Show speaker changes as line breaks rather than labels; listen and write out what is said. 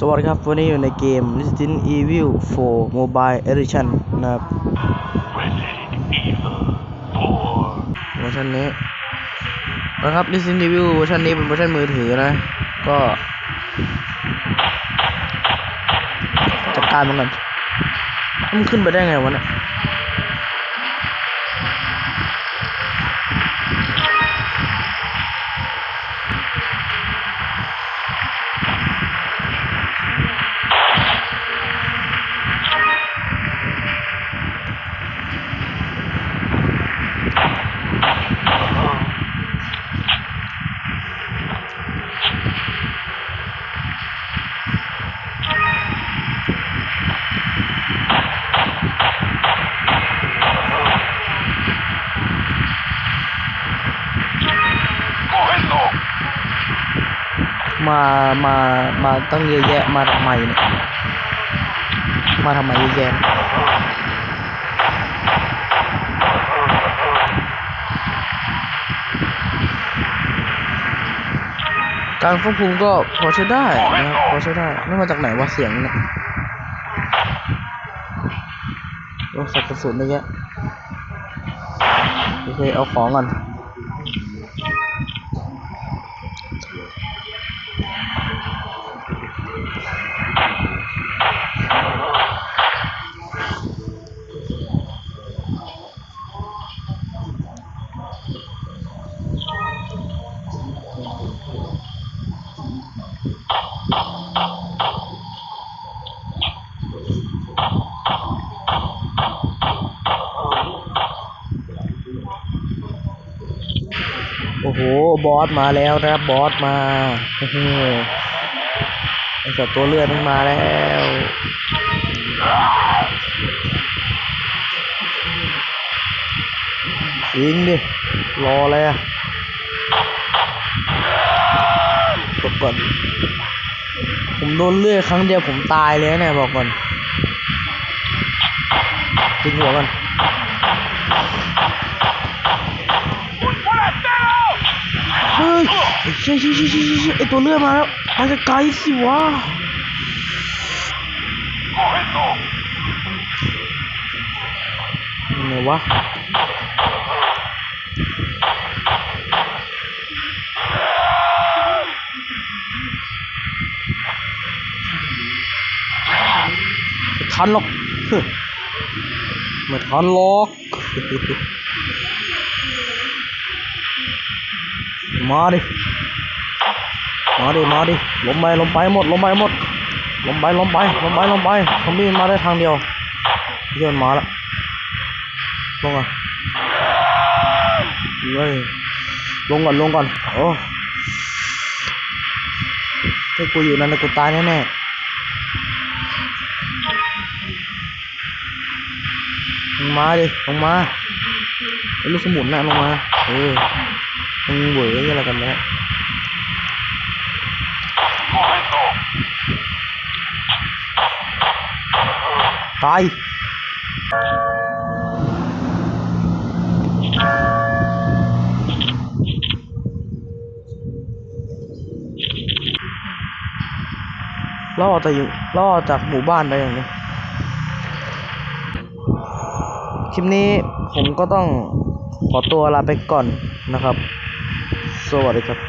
สวัสดีครับ วันนี้อยู่ในเกม Resident Evil 4 Mobile Edition นะครับ เวอร์ชันนี้นะครับ Resident Evil เวอร์ชันนี้เป็นเวอร์ชันมือถือนะ ก็จัดการมันกันมันขึ้นไปได้ไงวะเนี่ย มามามาตั้งเยอะแยะมาทำไมเนี่ยมาทำไมเยอะแยะการควบคุมก็พอใช้ได้นะครับพอใช้ได้นี่มาจากไหนวะเสียงเนี่ยโอ้สับกระสุนเยอะแยะโอเคเอาของก่อน โอ้โห บอสมาแล้วนะครับ บอสมาโอ้สัตว์ตัวเลือดมันมาแล้วยิงดิ รออะไรอะ กดก่อน ผมโดนเลื่อยครั้งเดียวผมตายเลยนะเนี่ยบอกก่อนยิงหัวก่อนเฮ้ยไอ้เชี่ยเชี่ยเชี่ยเชี่ยเชี่ยไอตัวเลือดมาแล้วมาจะไกลสิวะยังไงวะ ไม่ทันหรอกไม่ทันหรอกมาดิ มาดิ มาดิลงไปลงไปหมดลงไปหมดลงไปลงไปลงไปลงไปซอมบี้มาได้ทางเดียวเยื่อนมาล้วลงก่อนเฮ้ยลงก่อน ลงก่อน โอ้ ถ้ากูอยู่นั่นกูตายแน่ๆลงมาดิลงมาไอ้ลูกสมุนน่ะลงมาเออมึงเหวออะไรกันเนี่ยตาย ล่อแต่อยู่ล่อจากหมู่บ้านไปอย่างนี้คลิปนี้ผมก็ต้องขอตัวลาไปก่อนนะครับ สวัสดีครับ